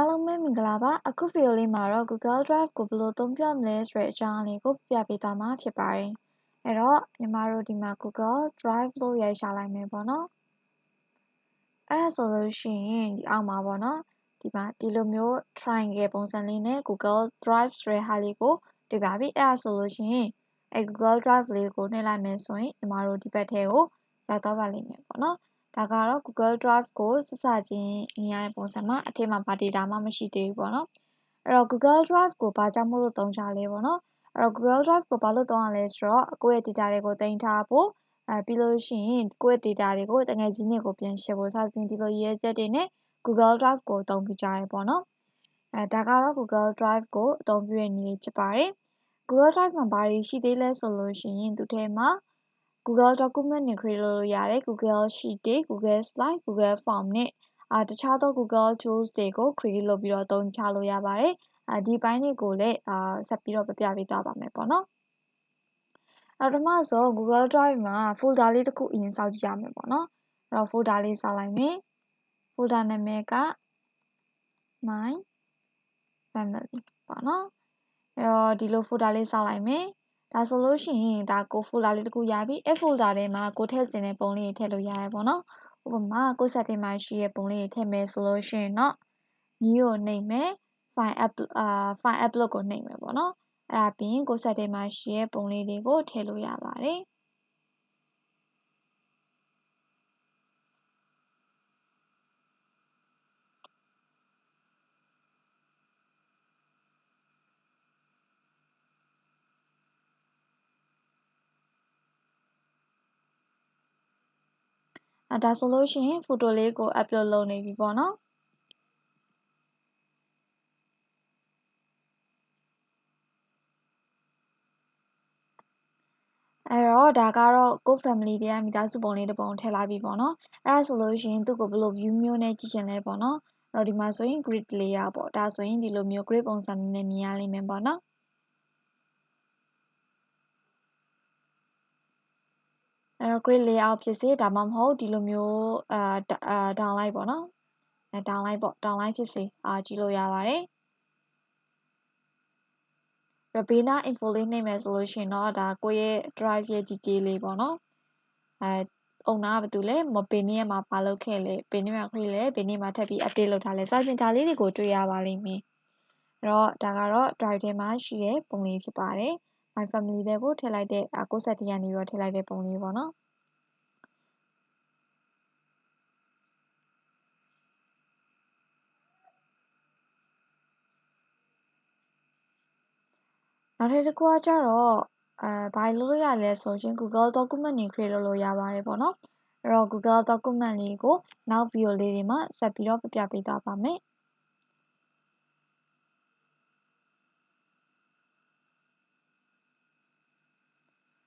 အားလုံးပဲမင်္ဂလာပါအခုဗီဒီယိုလေးမှာတော့ Google Drive ကိုဘယ်လိုသုံးပြမလဲဆိုတဲ့အကြောင်းအလေးကိုပြပေးသွားမှာဖြစ်ပါတယ်အဲ့တော့ညီမတို့ဒီမှာ Google Drive လို့ရိုက်ရှာလိုက်မယ်ပေါ့နော်အဲ့ဒါဆိုလို့ရှိရင်ဒီအောက်မှာပေါ့နော်ဒီမှာဒီလိုမျိုး triangle ပုံစံလေးနဲ့ Google Drive ဆိုတဲ့ဟာလေးကိုတွေ့ပါပြီအဲ့ဒါဆိုလို့ရှိရင်အဲ့ Google Drive လေးကိုနှိပ်လိုက်မယ်ဆိုရင်ညီမတို့ဒီဘက်ထဲကိုရောက်သွားပါလိမ့်မယ်ပေါ့နော် ဒါကတော့ Google Drive ကိုစစချင်းမြင်ရတဲ့ပုံစံမှာအထက်မှာဘာ data မှမရှိသေးဘူးပေါ့နော်အဲ့တော့ Google Drive ကိုဘာကြောင့်မို့လို့သုံးကြလဲပေါ့နော်အဲ့တော့ Google Drive ကိုဘာလို့သုံးရလဲဆိုတော့ကိုယ့်ရဲ့ data တွေကိုတင်ထားဖို့အဲပြီးလို့ရှိရင်ကိုယ့်ရဲ့ data တွေကိုတကယ်ကြီးတွေကိုပြန်ရှင်းဖို့စသဖြင့်ဒီလိုရည်ရွယ်ချက်တွေနဲ့ Google Drive ကိုအသုံးပြုကြတယ်ပေါ့နော်အဲဒါကတော့ Google Drive ကိုအသုံးပြုတဲ့နည်းလေးဖြစ်ပါတယ် Google Drive မှာဘာတွေရှိသေးလဲဆိုလို့ရှိရင်သူထဲမှာ Google Document တွေ create လုပ်လို့ရတယ် Google Sheet တွေ Google Slide Google Form နဲ့အာတခြားသော Google Tools တွေကို create လုပ်ပြီးတော့သုံးချလို့ရပါတယ်အာဒီပိုင်းတွေကိုလည်းအာဆက်ပြီးတော့ပြပြပေးသွားပါမယ်ပေါ့နော်အဲ့တော့ပထမဆုံး Google Drive မှာ folder လေးတစ်ခုအရင်စောင့်ကြည့်ရမယ်ပေါ့နော်အဲ့တော့ folder လေးစောင့်လိုက်မယ် folder နာမည်က my family ပေါ့နော်အဲ့တော့ဒီလို folder လေးစောင့်လိုက်မယ် ဒါဆိုလို့ရှိရင်ဒါကို folder လေးတစ်ခုရပြီအဲ့ folder ထဲမှာကိုထည့်စင်တဲ့ပုံလေးတွေထည့်လို့ရတယ်ပေါ့နော်ဥပမာကို set ထဲမှာရှိတဲ့ပုံလေးတွေထည့်မယ်ဆိုလို့ရှိရင်တော့ new ကိုနှိပ်မယ် file up အာ file upload ကိုနှိပ်မယ်ပေါ့နော်အဲ့ဒါပြီးရင်ကို set ထဲမှာရှိတဲ့ပုံလေးတွေကိုထည့်လို့ရပါတယ် ဒါဆိုလို့ရှိရင် photo လေးကို upload လုပ်နေပြီပေါ့နော်အဲ့တော့ဒါကတော့ကိုယ့် family တွေကမိသားစုပုံလေးတစ်ပုံထည့်လိုက်ပြီပေါ့နော်အဲ့ဒါဆိုလို့ရှိရင်သူ့ကိုဘယ်လို view မျိုးနဲ့ကြည့်ချင်လဲပေါ့နော်အဲ့တော့ဒီမှာဆိုရင် grid layer ပေါ့ဒါဆိုရင်ဒီလိုမျိုး grid ပုံစံနဲ့မြင်ရလိမ့်မယ်ပေါ့နော် အဲ့တော့ grid layout ဖြစ်စေဒါမှမဟုတ်ဒီလိုမျိုးအာအာ downlight ပေါ့နော်အဲ downlight ပေါ့ downlight ဖြစ်စေအာကြည့်လို့ရပါတယ်ဘေးနား info လေးနှိပ်မယ်ဆိုလို့ရှိရင်တော့ဒါကိုယ့်ရဲ့ drive ရဲ့ detail လေးပေါ့နော်အဲ owner ကဘာတူလဲဘယ်နေ့မှာပါလုပ်ခဲ့လဲဘယ်နေ့မှာ create လဲဘယ်နေ့မှာထပ်ပြီး update လုပ်ထားလဲစသဖြင့်ဒါလေးတွေကိုတွေ့ရပါလိမ့်မယ်အဲ့တော့ဒါကတော့ drive ထဲမှာရှိတဲ့ပုံလေးဖြစ်ပါတယ် my family တွေကိုထည့်လိုက်တဲ့ကိုယ့် set ထဲကနေပြီးတော့ထည့်လိုက်တဲ့ပုံလေးပေါ့နော်နောက်ထပ်တစ်ခုကကျတော့အဲဘာလို့လို့ရလဲဆိုရင် Google Document တွေ create လုပ်လို့ရပါတယ်ပေါ့နော်အဲ့တော့ Google Document လေးကိုနောက် video လေးတွေမှာဆက်ပြီးတော့ပြပြပေးသွားပါမယ်